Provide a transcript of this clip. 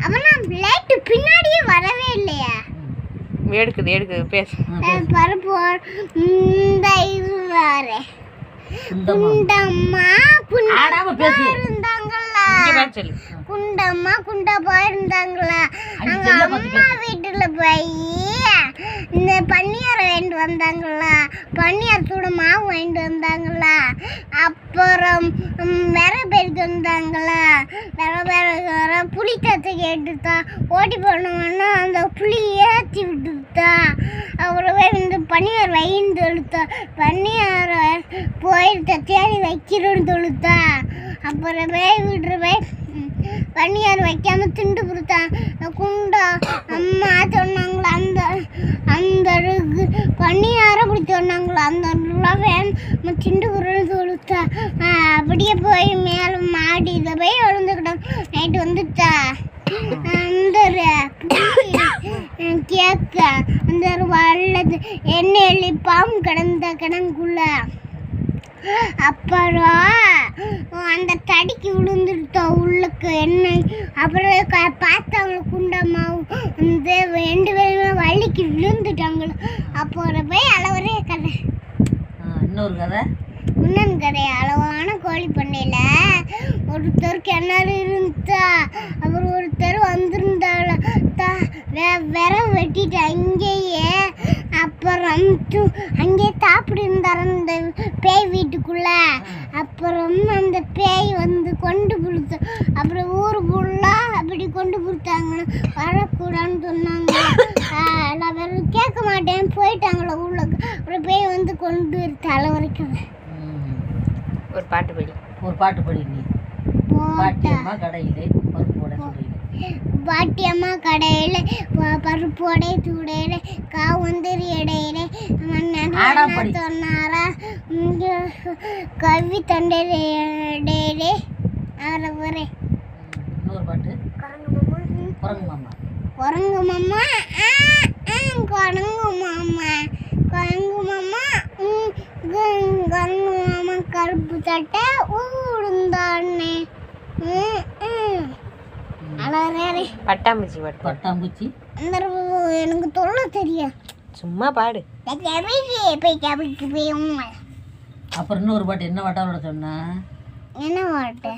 அவனா லைட் பின்னாடியே வரவே இல்லையா? எடுக்குது எடுக்குது பேசு. அஹ் பருப்பு வர- இந்த இது வேற குண்டம்மா. இருந்தாங்களா பேச. சொல்லு. குண்டம்மா குண்டப்பா இருந்தாங்களா அங்க அம்மா வீட்டுல போய் இந்த பன்னியார் வாங்கிட்டு வந்தாங்களா பன்னியார் சூட மாவு வாங்கிட்டு வந்தாங்களா அப்புறம் வேற பேருக்கு வந்தாங்களா வேற விரை வேற புளி தத்து கேட்டுத்தா ஓட்டி போனவொன்னா அந்த புளி ஏற்றி விட்டுத்தா அப்புறமே இந்த பன்னியார் வைன்னு தொழுத்தா பன்னியார போயிட்டு தேடி வைக்கிறோன்னு தொழுத்தா அப்புறமே விட்டுருவே பன்னியார் வைக்காம திண்டு கொடுத்தான் குண்டா அம்மா சொன்னாங்களா அந்த பண்ணி பன்னியார அப்படி சொன்னாங்களோ அந்த வேணும் சிண்டு குரல் தொழுத்தா அப்படியே போய் மேலே இதை போய் விழுந்துக்கிட்டோம் நைட்டு வந்துச்சா? அந்த கேக்க அந்த வல்லது. எண்ணெய் எள்ளி பாம்பு கிடந்த கிடங்குள்ள அப்புறம் அந்த தடிக்கு விழுந்துட்டா உள்ளுக்கு எண்ணெய் அப்புறம் க- பார்த்தாங்கள குண்டம்மாவும் இந்த ரெண்டு பேருமே வள்ளிக்கு விழுந்துட்டாங்கள. அப்புறம் போய் அளவரே கதை. இன்னொரு கதை? உன்னன் கதை. அளவான கோழி பண்ணையில ஒருத்தர் கிணறு இருந்துச்சா? அப்புறம் ஒருத்தர் வந்திருந்தாள்? விரம் வெட்டிட்டா இங்கேயே அப்புறம் அங்கேயே சாப்பிட்டு இருந்தார் அந்த பேய் வீட்டுக்குள்ள. அப்புறம் அந்த பேய் வந்து கொண்டு கொடுத்து அப்புறம் ஊர் ஃபுல்லாக அப்படி கொண்டு கொடுத்தாங்க வரக்கூடாதுன்னு சொன்னாங்க. நான் வேற கேட்க மாட்டேன். போயிட்டாங்களே உள்ளக்கு அப்புறம் பேய் வந்து கொண்டு தலை வரைக்கும். ஒரு பாட்டு படி. ஒரு பாட்டு படி நீ. போட்டா. பாட்டியம்மா கடையிலே பருப்பு போட சொல்றீங்க. பாட்டியம்மா கடையில் பருப்போடை தூடையில காவந்தரி இடையில. சொன்னாரா? கவி தண்டையில இடையிலே அவரை குரங்கு மாமா குரங்கு மாமா குரங்கு மாமா குரங்கு மாமா கருப்பு சட்டை ஊடுந்தானே. பட்டாம்பூச்சி பாட்டு பாடு. பட்டாம்பூச்சி? அந்த எனக்கு தொல்லை தெரியும் சும்மா பாடு. போய் கவிக்கு போய் அப்புறம் இன்னொரு பாட்டு என்ன பாட்டாவோட சொன்னா? என்ன வாட்டு